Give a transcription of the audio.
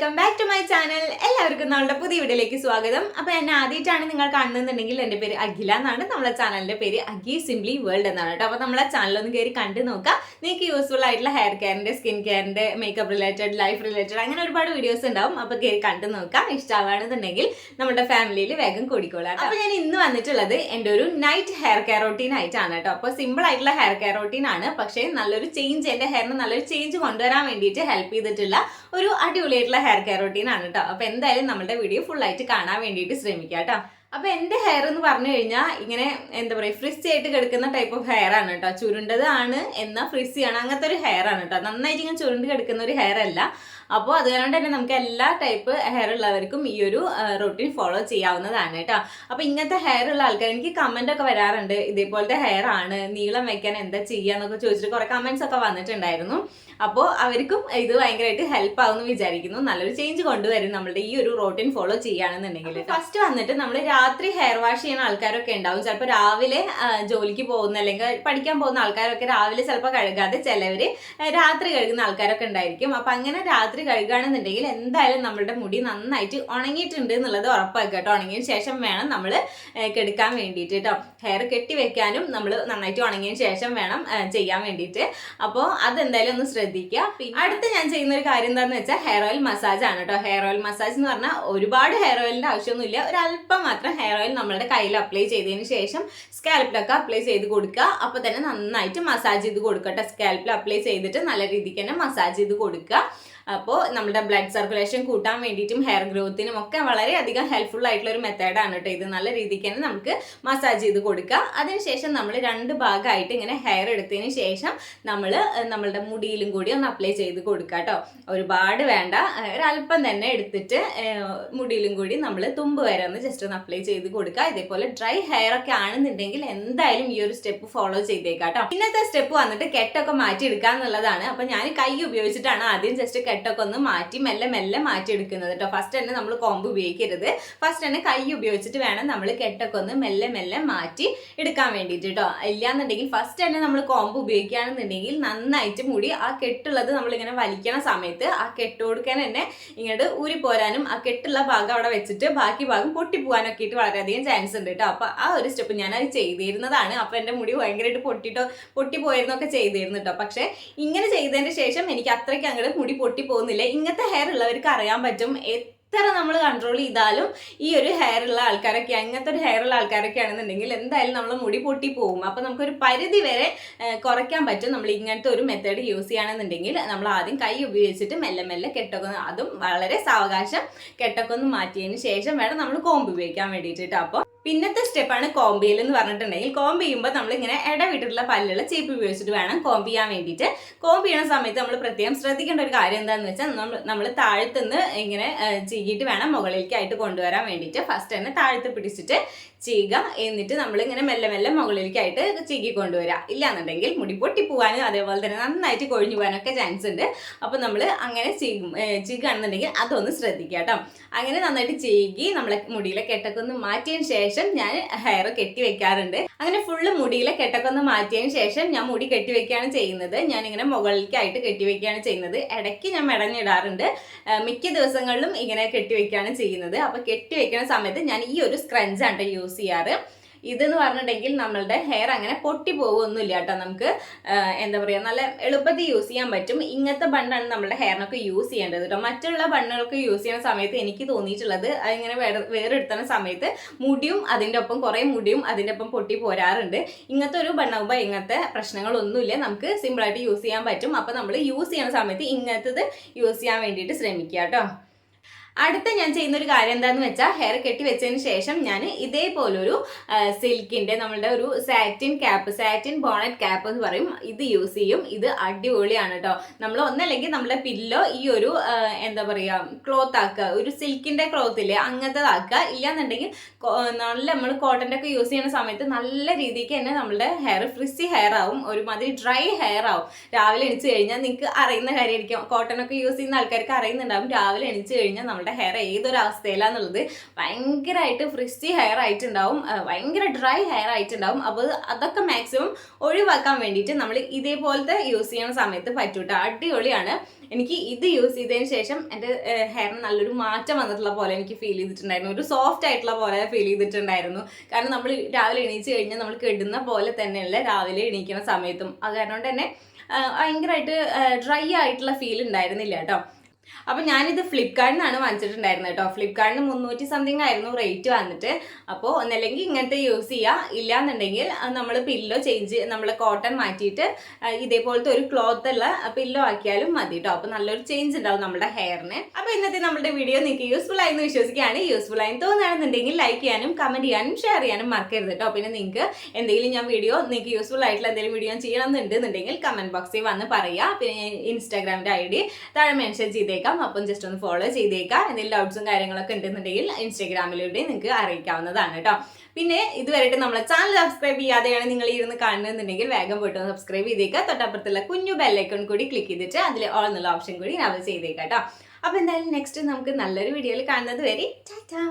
Welcome back to my channel. എല്ലാവർക്കും നമ്മളുടെ പുതിയ വീഡിയോയിലേക്ക് സ്വാഗതം. അപ്പൊ എന്നെ ആദ്യമായിട്ടാണ് നിങ്ങൾ കാണുന്നുണ്ടെങ്കിൽ എന്റെ പേര് അഖില എന്നാണ്. നമ്മുടെ ചാനലിന്റെ പേര് അഖി സിംപ്ലി വേൾഡ് എന്നാണ് കേട്ടോ. അപ്പൊ നമ്മളെ ഒന്ന് കയറി കണ്ടു നോക്കാം. നിങ്ങൾക്ക് യൂസ്ഫുൾ ആയിട്ടുള്ള ഹെയർ കെയറിന്റെ സ്കിൻ കെയറിന്റെ മേക്കപ്പ് റിലേറ്റഡ് ലൈഫ് റിലേറ്റഡ് അങ്ങനെ ഒരുപാട് വീഡിയോസ് ഉണ്ടാവും. അപ്പൊ കയറി കണ്ടു നോക്കാം. ഇഷ്ടമാണെന്നുണ്ടെങ്കിൽ നമ്മുടെ ഫാമിലിയിൽ വേഗം കൂടിക്കോളാം അപ്പൊ ഞാൻ ഇന്ന് വന്നിട്ടുള്ളത് എന്റെ ഒരു നൈറ്റ് ഹെയർ കെയർ റൊട്ടീൻ ആയിട്ടാണ് കേട്ടോ. അപ്പൊ സിമ്പിൾ ആയിട്ടുള്ള ഹെയർ കെയർ റൊട്ടീൻ ആണ്. പക്ഷേ നല്ലൊരു ചേഞ്ച് എന്റെ ഹെയറിന് നല്ലൊരു ചേഞ്ച് കൊണ്ടുവരാൻ വേണ്ടിയിട്ട് ഹെൽപ്പ് ചെയ്തിട്ടുള്ള ഒരു അടിപൊളിയായിട്ടുള്ള ഹെയർ കെയർ റൊട്ടീൻ ആണ് കേട്ടോ അപ്പൊ എന്തായാലും നമ്മുടെ വീഡിയോ ഫുൾ ആയിട്ട് കാണാൻ വേണ്ടിയിട്ട് ശ്രമിക്കാം കേട്ടോ അപ്പൊ എന്റെ ഹെയർ എന്ന് പറഞ്ഞു കഴിഞ്ഞാൽ ഇങ്ങനെ എന്താ പറയുക ഫ്രിസ് ആയിട്ട് കിടക്കുന്ന ടൈപ്പ് ഓഫ് ഹെയർ ആണ് കേട്ടോ ചുരുണ്ടതാണ് എന്നാൽ ഫ്രിസി ആണ്. അങ്ങനത്തെ ഒരു ഹെയർ ആണ് കേട്ടോ നന്നായിട്ട് ഇങ്ങനെ ചുരുണ്ട് കിടക്കുന്ന ഒരു ഹെയർ അല്ല. അപ്പോൾ അതുകൊണ്ട് തന്നെ നമുക്ക് എല്ലാ ടൈപ്പ് ഹെയർ ഉള്ളവർക്കും ഈ ഒരു റൂട്ടീൻ ഫോളോ ചെയ്യാവുന്നതാണ് കേട്ടോ. അപ്പോൾ ഇങ്ങനത്തെ ഹെയർ ഉള്ള ആൾക്കാർ എനിക്ക് കമന്റ് ഒക്കെ വരാറുണ്ട്. ഇതേപോലത്തെ ഹെയർ ആണ് നീളം വെക്കാൻ എന്താ ചെയ്യുക എന്നൊക്കെ ചോദിച്ചിട്ട് കുറേ കമൻസ് ഒക്കെ വന്നിട്ടുണ്ടായിരുന്നു. അപ്പോൾ അവർക്കും ഇത് ഭയങ്കരമായിട്ട് ഹെൽപ്പ് ആവുമെന്ന് വിചാരിക്കുന്നു. നല്ലൊരു ചേഞ്ച് കൊണ്ടുവരും നമ്മുടെ ഈ ഒരു റൂട്ടീൻ ഫോളോ ചെയ്യുകയാണെന്നുണ്ടെങ്കിൽ ഫസ്റ്റ് വന്നിട്ട് നമ്മൾ രാത്രി ഹെയർ വാഷ് ചെയ്യുന്ന ആൾക്കാരൊക്കെ ഉണ്ടാവും. ചിലപ്പോൾ രാവിലെ ജോലിക്ക് പോകുന്ന അല്ലെങ്കിൽ പഠിക്കാൻ പോകുന്ന ആൾക്കാരൊക്കെ രാവിലെ ചിലപ്പോൾ കഴുകാതെ ചിലവർ രാത്രി കഴുകുന്ന ആൾക്കാരൊക്കെ ഉണ്ടായിരിക്കും. അപ്പം അങ്ങനെ രാത്രി കഴുകുകയാണെന്നുണ്ടെങ്കിൽ എന്തായാലും നമ്മുടെ മുടി നന്നായിട്ട് ഉണങ്ങിയിട്ടുണ്ട് എന്നുള്ളത് ഉറപ്പാക്കുക കേട്ടോ. ഉണങ്ങിയതിന് ശേഷം വേണം നമ്മൾ കെടുക്കാൻ വേണ്ടിയിട്ട് കേട്ടോ. ഹെയർ കെട്ടി വെക്കാനും നമ്മൾ നന്നായിട്ട് ഉണങ്ങിയതിന് ശേഷം വേണം ചെയ്യാൻ വേണ്ടിയിട്ട്. അപ്പോൾ അതെന്തായാലും ഒന്ന് ശ്രദ്ധിക്കുക. പിന്നെ അടുത്ത് ഞാൻ ചെയ്യുന്ന ഒരു കാര്യം എന്താണെന്ന് വെച്ചാൽ ഹെയർ ഓയിൽ മസാജ് ആണ് കേട്ടോ. ഹെയർ ഓയിൽ മസാജ് എന്ന് പറഞ്ഞാൽ ഒരുപാട് ഹെയർ ഓയിലിന്റെ ആവശ്യമൊന്നുമില്ല. ഒരല്പം മാത്രം ഹെയർ ഓയിൽ നമ്മുടെ കയ്യിൽ അപ്ലൈ ചെയ്തതിന് ശേഷം സ്കാൽപ്പിലൊക്കെ അപ്ലൈ ചെയ്ത് കൊടുക്കുക. അപ്പോൾ തന്നെ നന്നായിട്ട് മസാജ് ചെയ്ത് കൊടുക്കട്ടെ. സ്കാൽപ്പിൽ അപ്ലൈ ചെയ്തിട്ട് നല്ല രീതിക്ക് തന്നെ മസാജ് ചെയ്ത് കൊടുക്കുക. അപ്പോൾ നമ്മുടെ ബ്ലഡ് സർക്കുലേഷൻ കൂട്ടാൻ വേണ്ടിയിട്ടും ഹെയർ ഗ്രോത്തിനും ഒക്കെ വളരെയധികം ഹെൽപ്ഫുൾ ആയിട്ടുള്ള ഒരു മെത്തേഡാണ് കേട്ടോ ഇത്. നല്ല രീതിക്ക് തന്നെ നമുക്ക് മസാജ് ചെയ്ത് കൊടുക്കുക അതിനുശേഷം നമ്മൾ രണ്ട് ഭാഗമായിട്ട് ഇങ്ങനെ ഹെയർ എടുത്തതിന് ശേഷം നമ്മൾ നമ്മളുടെ മുടിയിലും കൂടി ഒന്ന് അപ്ലൈ ചെയ്ത് കൊടുക്കുക കേട്ടോ ഒരുപാട് വേണ്ട. ഒരല്പം തന്നെ എടുത്തിട്ട് മുടിയിലും കൂടി നമ്മൾ തുമ്പ് വരെ ഒന്ന് ജസ്റ്റ് ഒന്ന് അപ്ലൈ ചെയ്ത് കൊടുക്കുക ഇതേപോലെ ഡ്രൈ ഹെയർ ഒക്കെ ആണെന്നുണ്ടെങ്കിൽ എന്തായാലും ഈ ഒരു സ്റ്റെപ്പ് ഫോളോ ചെയ്തേക്കാം കേട്ടോ ഇന്നത്തെ സ്റ്റെപ്പ് വന്നിട്ട് കെട്ടൊക്കെ മാറ്റി എടുക്കുക എന്നുള്ളതാണ് അപ്പൊ ഞാൻ കൈ ഉപയോഗിച്ചിട്ടാണ് ആദ്യം ജസ്റ്റ് കെട്ടൊക്കെ ഒന്ന് മാറ്റി മെല്ലെ മെല്ലെ മാറ്റി എടുക്കുന്നത് കേട്ടോ ഫസ്റ്റ് തന്നെ നമ്മൾ കോമ്പ് ഉപയോഗിക്കരുത്. ഫസ്റ്റ് തന്നെ കൈ ഉപയോഗിച്ചിട്ട് വേണം നമ്മൾ കെട്ടൊക്കെ ഒന്ന് മെല്ലെ മെല്ലെ മാറ്റി എടുക്കാൻ വേണ്ടിയിട്ട് കേട്ടോ ഇല്ലാന്നുണ്ടെങ്കിൽ ഫസ്റ്റ് തന്നെ നമ്മൾ കോമ്പ് ഉപയോഗിക്കുകയാണെന്നുണ്ടെങ്കിൽ നന്നായിട്ട് മുടി ആ കെട്ടുള്ളത് നമ്മളിങ്ങനെ വലിക്കണ സമയത്ത് ആ കെട്ട് കൊടുക്കാൻ തന്നെ ഇങ്ങോട്ട് ഊരി പോരാനും ആ കെട്ടുള്ള ഭാഗം അവിടെ വെച്ചിട്ട് ബാക്കി ഭാഗം പൊട്ടിപ്പോകാനൊക്കെ ആയിട്ട് വളരെയധികം ചാൻസ് ഉണ്ട് കേട്ടോ അപ്പൊ ആ ഒരു സ്റ്റെപ്പ് ഞാൻ അത് ചെയ്തിരുന്നതാണ്. അപ്പൊ എന്റെ മുടി ഭയങ്കരമായിട്ട് പൊട്ടിട്ടോ പൊട്ടിപ്പോയിരുന്നൊക്കെ ചെയ്തിരുന്നു കേട്ടോ പക്ഷേ ഇങ്ങനെ ചെയ്തതിന് ശേഷം എനിക്ക് അത്രയ്ക്ക് അങ്ങോട്ട് മുടി പൊട്ടി പോകുന്നില്ല? ഇങ്ങനത്തെ ഹെയർ ഉള്ളവർക്ക് അറിയാൻ പറ്റും എത്ര നമ്മൾ കൺട്രോൾ ചെയ്താലും ഈ ഒരു ഹെയർ ഉള്ള ആൾക്കാരൊക്കെ അങ്ങനത്തെ ഒരു ഹെയർ ഉള്ള ആൾക്കാരൊക്കെ ആണെന്നുണ്ടെങ്കിൽ എന്തായാലും നമ്മൾ മുടി പൊട്ടി പോകും. അപ്പം നമുക്കൊരു പരിധി വരെ കുറയ്ക്കാൻ പറ്റും. നമ്മൾ ഇങ്ങനത്തെ ഒരു മെത്തേഡ് യൂസ് ചെയ്യുകയാണെന്നുണ്ടെങ്കിൽ നമ്മൾ ആദ്യം കൈ ഉപയോഗിച്ചിട്ട് മെല്ലെ മെല്ലെ കെട്ടക്കന്ന് അതും വളരെ സാവകാശം കെട്ടൊക്കെ ഒന്ന് മാറ്റിയതിന് ശേഷം വേണം നമ്മൾ കോമ്പ് ഉപയോഗിക്കാൻ വേണ്ടിയിട്ട് അപ്പോൾ പിന്നത്തെ സ്റ്റെപ്പാണ് കോമ്പിയൽ എന്ന് പറഞ്ഞിട്ടുണ്ടെങ്കിൽ കോമ്പ് ചെയ്യുമ്പോൾ നമ്മൾ ഇങ്ങനെ ഇടവിട്ടിട്ടുള്ള പല്ലുള്ള ചേപ്പ് ഉപയോഗിച്ചിട്ട് വേണം കോമ്പ് ചെയ്യാൻ വേണ്ടിയിട്ട്. കോമ്പ് ചെയ്യുന്ന സമയത്ത് നമ്മൾ പ്രത്യേകം ശ്രദ്ധിക്കേണ്ട ഒരു കാര്യം എന്താണെന്ന് വെച്ചാൽ നമ്മൾ നമ്മൾ താഴത്തുനിന്ന് ഇങ്ങനെ ചീകിയിട്ട് വേണം മുകളിലേക്കായിട്ട് കൊണ്ടുവരാൻ വേണ്ടിയിട്ട്. ഫസ്റ്റ് തന്നെ താഴത്ത് പിടിച്ചിട്ട് ചെയ്യുക എന്നിട്ട് നമ്മൾ ഇങ്ങനെ മെല്ലെ മെല്ലെ മുകളിലേക്കായിട്ട് ചീകി കൊണ്ടുവരിക ഇല്ലാന്നുണ്ടെങ്കിൽ മുടി പൊട്ടി പോകാനും അതേപോലെ തന്നെ നന്നായിട്ട് കൊഴിഞ്ഞു പോകാനൊക്കെ ചാൻസ് ഉണ്ട്. അപ്പോൾ നമ്മൾ അങ്ങനെ ചീകും ചെയ്യുകയാണെന്നുണ്ടെങ്കിൽ അതൊന്ന് ശ്രദ്ധിക്കുക കേട്ടോ അങ്ങനെ നന്നായിട്ട് ചീകി നമ്മളെ മുടിയിലെ കെട്ടൊക്കെ ഒന്ന് മാറ്റിയതിന് ശേഷം ഞാൻ ഹെയർ കെട്ടി വെക്കാറുണ്ട്. അങ്ങനെ ഫുള്ള് മുടിയിലെ കെട്ടൊക്കെ ഒന്ന് മാറ്റിയതിന് ശേഷം ഞാൻ മുടി കെട്ടി വെക്കുകയാണ് ചെയ്യുന്നത്. ഞാൻ ഇങ്ങനെ മുകളിലേക്കായിട്ട് കെട്ടി വെക്കുകയാണ് ചെയ്യുന്നത്. ഇടയ്ക്ക് ഞാൻ മെടഞ്ഞിടാറുണ്ട്. മിക്ക ദിവസങ്ങളിലും ഇങ്ങനെ കെട്ടി വെക്കുകയാണ് ചെയ്യുന്നത്. അപ്പോൾ കെട്ടി വെക്കുന്ന സമയത്ത് ഞാൻ ഈ ഒരു സ്ക്രഞ്ചാണ് യൂസ് ചെയ്യാറ്. ഇതെന്ന് പറഞ്ഞിട്ടുണ്ടെങ്കിൽ നമ്മളുടെ ഹെയർ അങ്ങനെ പൊട്ടി പോകുമൊന്നുമില്ല കേട്ടോ നമുക്ക്. എന്താ പറയുക നല്ല എളുപ്പത്തിൽ യൂസ് ചെയ്യാൻ പറ്റും. ഇങ്ങനത്തെ ബണ്ണാണ് നമ്മുടെ ഹെയറിനൊക്കെ യൂസ് ചെയ്യേണ്ടത് കേട്ടോ. മറ്റുള്ള ബണ്ണുകൾക്ക് യൂസ് ചെയ്യുന്ന സമയത്ത് എനിക്ക് തോന്നിയിട്ടുള്ളത് അതിങ്ങനെ വേറെ വേറെടുത്തുന്ന സമയത്ത് മുടിയും അതിന്റെ ഒപ്പം കുറേ മുടിയും അതിന്റെ ഒപ്പം പൊട്ടി പോരാറുണ്ട്. ഇങ്ങനത്തെ ഒരു ബണ്ണാകുമ്പോൾ ഇങ്ങനത്തെ പ്രശ്നങ്ങളൊന്നുമില്ല. നമുക്ക് സിമ്പിളായിട്ട് യൂസ് ചെയ്യാൻ പറ്റും. അപ്പോൾ നമ്മൾ യൂസ് ചെയ്യുന്ന സമയത്ത് ഇങ്ങനത്തത് യൂസ് ചെയ്യാൻ വേണ്ടിയിട്ട് ശ്രമിക്കുക കേട്ടോ. അടുത്ത ഞാൻ ചെയ്യുന്ന ഒരു കാര്യം എന്താണെന്ന് വെച്ചാൽ ഹെയർ കെട്ടി വെച്ചതിന് ശേഷം ഞാൻ ഇതേപോലൊരു സിൽക്കിന്റെ നമ്മളുടെ ഒരു satin cap satin bonnet cap എന്ന് പറയും. ഇത് യൂസ് ചെയ്യും. ഇത് അടിപൊളിയാണ് കേട്ടോ നമ്മൾ ഒന്നല്ലെങ്കിൽ നമ്മുടെ പില്ലോ ഈ ഒരു എന്താ പറയുക ക്ലോത്ത് ആക്കുക. ഒരു സിൽക്കിന്റെ ക്ലോത്ത് ഇല്ലേ അങ്ങനത്തതാക്കുക ഇല്ലാന്നുണ്ടെങ്കിൽ നല്ല നമ്മൾ കോട്ടന്റെ ഒക്കെ യൂസ് ചെയ്യുന്ന സമയത്ത് നല്ല രീതിക്ക് തന്നെ നമ്മുടെ ഹെയർ ഫ്രിസി ഹെയർ ആവും. ഒരുമാതിരി ഡ്രൈ ഹെയർ ആവും. രാവിലെ എണിച്ചു കഴിഞ്ഞാൽ നിങ്ങൾക്ക് അറിയുന്ന കാര്യമായിരിക്കും കോട്ടൺ ഒക്കെ യൂസ് ചെയ്യുന്ന ആൾക്കാർക്ക് അറിയുന്നുണ്ടാവും. രാവിലെ എണിച്ചു കഴിഞ്ഞാൽ നമ്മൾ നമ്മുടെ ഹെയർ ഏതൊരു അവസ്ഥയിലാന്നുള്ളത് ഭയങ്കരമായിട്ട് ഫ്രിസ്റ്റി ഹെയർ ആയിട്ടുണ്ടാവും ഭയങ്കര ഡ്രൈ ഹെയർ ആയിട്ടുണ്ടാവും. അപ്പോൾ അതൊക്കെ മാക്സിമം ഒഴിവാക്കാൻ വേണ്ടിയിട്ട് നമ്മൾ ഇതേപോലത്തെ യൂസ് ചെയ്യുന്ന സമയത്ത് പറ്റൂട്ട. അടിപൊളിയാണ്. എനിക്ക് ഇത് യൂസ് ചെയ്തതിന് ശേഷം എന്റെ ഹെയറിന് നല്ലൊരു മാറ്റം വന്നിട്ടുള്ള പോലെ എനിക്ക് ഫീൽ ചെയ്തിട്ടുണ്ടായിരുന്നു. ഒരു സോഫ്റ്റ് ആയിട്ടുള്ള പോലെ ഫീൽ ചെയ്തിട്ടുണ്ടായിരുന്നു. കാരണം നമ്മൾ രാവിലെ എണീച്ച് കഴിഞ്ഞാൽ നമ്മൾ കെടുന്ന പോലെ തന്നെയല്ല രാവിലെ എണീക്കുന്ന സമയത്തും. അത് കാരണം തന്നെ ഭയങ്കരമായിട്ട് ഡ്രൈ ആയിട്ടുള്ള ഫീൽ ഉണ്ടായിരുന്നില്ല കേട്ടോ. അപ്പോൾ ഞാനിത് ഫ്ലിപ്കാർട്ടിൽ നിന്നാണ് വാങ്ങിച്ചിട്ടുണ്ടായിരുന്നത് കേട്ടോ ഫ്ലിപ്കാർട്ടിന് മുന്നൂറ്റി സംതിങ് ആയിരുന്നു റേറ്റ് വന്നിട്ട്. അപ്പോൾ ഒന്നല്ലെങ്കിൽ ഇങ്ങനത്തെ യൂസ് ചെയ്യുക ഇല്ലാന്നുണ്ടെങ്കിൽ നമ്മൾ പില്ലോ ചേഞ്ച് നമ്മൾ കോട്ടൺ മാറ്റിയിട്ട് ഇതേപോലത്തെ ഒരു ക്ലോത്ത് ഉള്ള പില്ലോ ആക്കിയാലും മതി കേട്ടോ അപ്പോൾ നല്ലൊരു ചേഞ്ച് ഉണ്ടാവും നമ്മുടെ ഹെയറിന് അപ്പോൾ ഇന്നത്തെ നമ്മുടെ വീഡിയോ നിങ്ങൾക്ക് യൂസ്ഫുൾ ആയി എന്ന് വിശ്വസിക്കുകയാണ് യൂസ്ഫുൾ ആയി തോന്നുകയാണെന്നുണ്ടെങ്കിൽ ലൈക്ക് ചെയ്യാനും കമന്റ് ചെയ്യാനും ഷെയർ ചെയ്യാനും മറക്കരുത് കേട്ടോ പിന്നെ നിങ്ങൾക്ക് എന്തെങ്കിലും ഞാൻ വീഡിയോ നിങ്ങൾക്ക് യൂസ്ഫുൾ ആയിട്ടുള്ള എന്തെങ്കിലും വീഡിയോ ചെയ്യണമെന്നുണ്ടെന്നുണ്ടെങ്കിൽ കമന്റ് ബോക്സിൽ വന്ന് പറയുക. പിന്നെ ഇൻസ്റ്റാഗ്രാമിന്റെ ഐ ഡി താഴെ മെൻഷൻ ചെയ്തേക്കാം. അപ്പം ജസ്റ്റ് ഒന്ന് ഫോളോ ചെയ്തേക്കാം. എന്തെങ്കിലും ഡൗട്ട്സും കാര്യങ്ങളൊക്കെ ഉണ്ടെന്നുണ്ടെങ്കിൽ ഇൻസ്റ്റാഗ്രാമിലൂടെ നിങ്ങൾക്ക് അറിയിക്കാവുന്നതാണ് കേട്ടോ. പിന്നെ ഇതുവരെയായിട്ട് നമ്മളെ ചാനൽ സബ്സ്ക്രൈബ് ചെയ്യാതെയാണ് നിങ്ങൾ ഇരുന്ന് കാണുന്നുണ്ടെങ്കിൽ വേഗം പോയിട്ട് സബ്സ്ക്രൈബ് ചെയ്തേക്കുക തൊട്ടപ്പുറത്തുള്ള കുഞ്ഞു ബെല്ലൈക്കൺ കൂടി ക്ലിക്ക് ചെയ്തിട്ട് അതിൽ ഓൾ എന്നുള്ള ഓപ്ഷൻ കൂടി നമ്മൾ ചെയ്തേക്കാം കേട്ടോ. അപ്പോൾ എന്തായാലും നെക്സ്റ്റ് നമുക്ക് നല്ലൊരു വീഡിയോയിൽ കാണുന്നത് വരെ ടാറ്റാ.